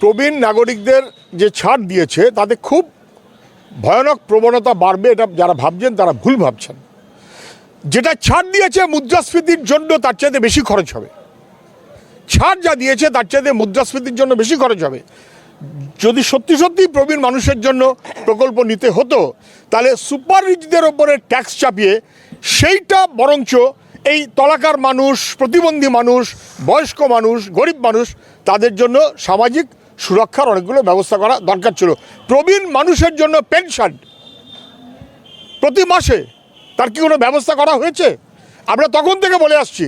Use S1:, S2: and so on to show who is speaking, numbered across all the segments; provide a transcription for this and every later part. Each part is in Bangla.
S1: প্রবীণ নাগরিকদের যে ছাড় দিয়েছে, তাতে খুব ভয়ানক প্রবণতা বাড়বে এটা যারা ভাবছেন, তারা ভুল ভাবছেন। যেটা ছাড় দিয়েছে মুদ্রাস্ফীতির জন্য তার চাইতে বেশি খরচ হবে। ছাড় যা দিয়েছে তার চাইতে মুদ্রাস্ফীতির জন্য বেশি খরচ হবে। যদি সত্যি সত্যি প্রবীণ মানুষের জন্য প্রকল্প নিতে হতো, তাহলে সুপার রিচদের ওপরে ট্যাক্স চাপিয়ে সেইটা বরঞ্চ এই তলাকার মানুষ, প্রতিবন্ধী মানুষ, বয়স্ক মানুষ, গরিব মানুষ, তাদের জন্য সামাজিক সুরক্ষার অনেকগুলো ব্যবস্থা করা দরকার ছিল। প্রবীণ মানুষের জন্য পেনশন। প্রতি মাসে তার কি কোনো ব্যবস্থা করা হয়েছে? আমরা তখন থেকে বলে আসছি,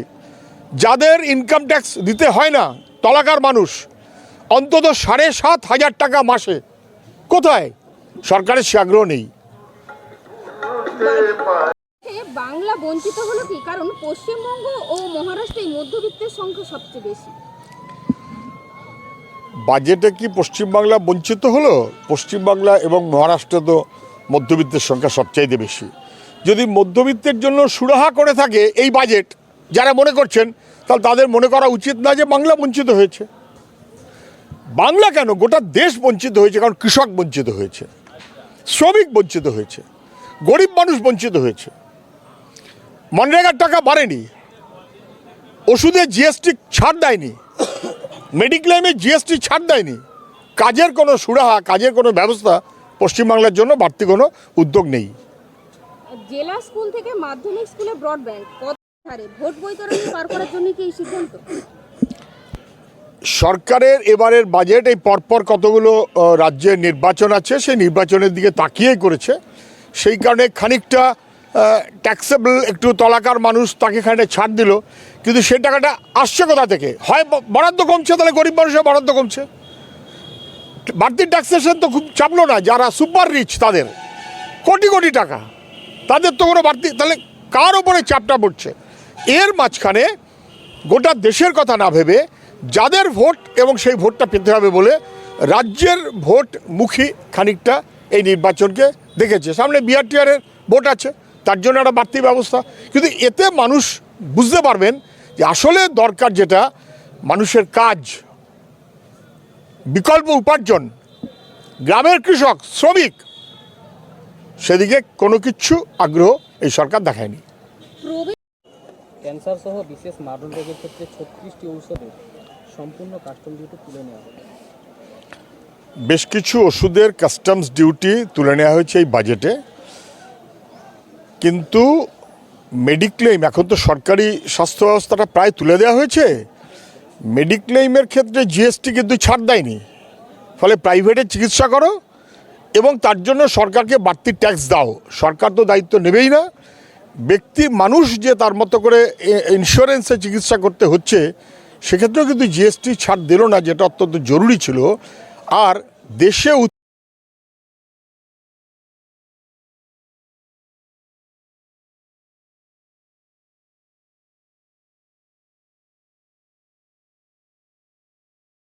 S1: যাদের ইনকাম ট্যাক্স দিতে হয় না, তলাকার মানুষ, অন্তত সাড়ে সাত হাজার টাকা মাসে। কোথায়? সরকারের সে আগ্রহ নেই।
S2: বঞ্চিত হলো কি? কারণ পশ্চিমবঙ্গ ও মহারাষ্ট্রে মধ্যবিত্তের সংখ্যা সবচেয়ে বেশি।
S1: বাজেটে কি পশ্চিমবাংলা বঞ্চিত হলো? পশ্চিমবাংলা এবং মহারাষ্ট্রে তো মধ্যবিত্তের সংখ্যা সবচাইতে বেশি। যদি মধ্যবিত্তের জন্য সুরাহা করে থাকে এই বাজেট, যারা মনে করছেন, তাহলে তাদের মনে করা উচিত না যে বাংলা বঞ্চিত হয়েছে। বাংলা কেন? গোটা দেশ বঞ্চিত হয়েছে, কারণ কৃষক বঞ্চিত হয়েছে। শ্রমিক বঞ্চিত হয়েছে। গরিব মানুষ বঞ্চিত হয়েছে। মনরেগার টাকা বাড়েনি। ওষুধে জিএসটি ছাড় দেয়নি। মেডিক্লেমে জিএসটি ছাড় দেয়নি। কাজের কোনো সুরাহা কাজের কোনো ব্যবস্থা পশ্চিমবাংলার জন্য বাড়তি কোনো উদ্যোগ নেই।
S2: জেলা স্কুল থেকে মাধ্যমিক স্কুলে ব্রডব্যান্ড কত হারে ভোট বৈতরণী পার করার জন্য কি এই সিদ্ধান্ত?
S1: সরকারের এবারের বাজেট এই পরপর কতগুলো রাজ্যের নির্বাচন আছে সেই নির্বাচনের দিকে তাকিয়েই করেছে। সেই কারণে খানিকটা ট্যাক্সেবল একটু তলাকার মানুষ তাকে এখানে ছাড় দিল, কিন্তু সেই টাকাটা আসছে কোথা থেকে? হয় বরাদ্দ কমছে, তাহলে গরিব মানুষের বরাদ্দ কমছে? বাড়তি ট্যাক্সেশন তো খুব চাপলো না, যারা সুপার রিচ তাদের। কোটি কোটি টাকা। তাদের তো কোনো বাড়তি তাহলে কার ওপরে চাপটা পড়ছে? এর মাঝখানে গোটা দেশের কথা না ভেবে যাদের ভোট এবং সেই ভোটটা পেতে হবে বলে রাজ্যের ভোট মুখী খানিকটা এই নির্বাচনকে দেখেছে। সামনে বিআর টিআরের ভোট আছে। তার জন্য একটা বাড়তি ব্যবস্থা। কিন্তু এতে মানুষ বুঝতে পারবেন যে আসলে দরকার যেটা মানুষের কাজ বিকল্প উপার্জন গ্রামের কৃষক শ্রমিক সেদিকে কোনো কিছু আগ্রহ এই সরকার দেখায়নি।
S3: ক্যান্সার সহ বিশেষ মারণ রোগের ক্ষেত্রে ছত্রিশটি ঔষধে সম্পূর্ণ কাস্টম ডিউটি তুলে নেওয়া
S1: বেশ কিছু ওষুধের কাস্টমস ডিউটি তুলে নেওয়া হয়েছে এই বাজেটে কিন্তু মেডিক্লেম এখন তো সরকারি স্বাস্থ্য ব্যবস্থাটা প্রায় তুলে দেওয়া হয়েছে। মেডিক্লেইমের ক্ষেত্রে জিএসটি কিন্তু ছাড় দেয়নি। ফলে প্রাইভেটে চিকিৎসা করো এবং তার জন্য সরকারকে বাড়তি ট্যাক্স দাও। সরকার তো দায়িত্ব নেবেই না। ব্যক্তি মানুষ যে তার মতো করে ইন্স্যুরেন্সে চিকিৎসা করতে হচ্ছে, সেক্ষেত্রেও কিন্তু জিএসটি ছাড় দিল না, যেটা অত্যন্ত জরুরি ছিল। আর দেশে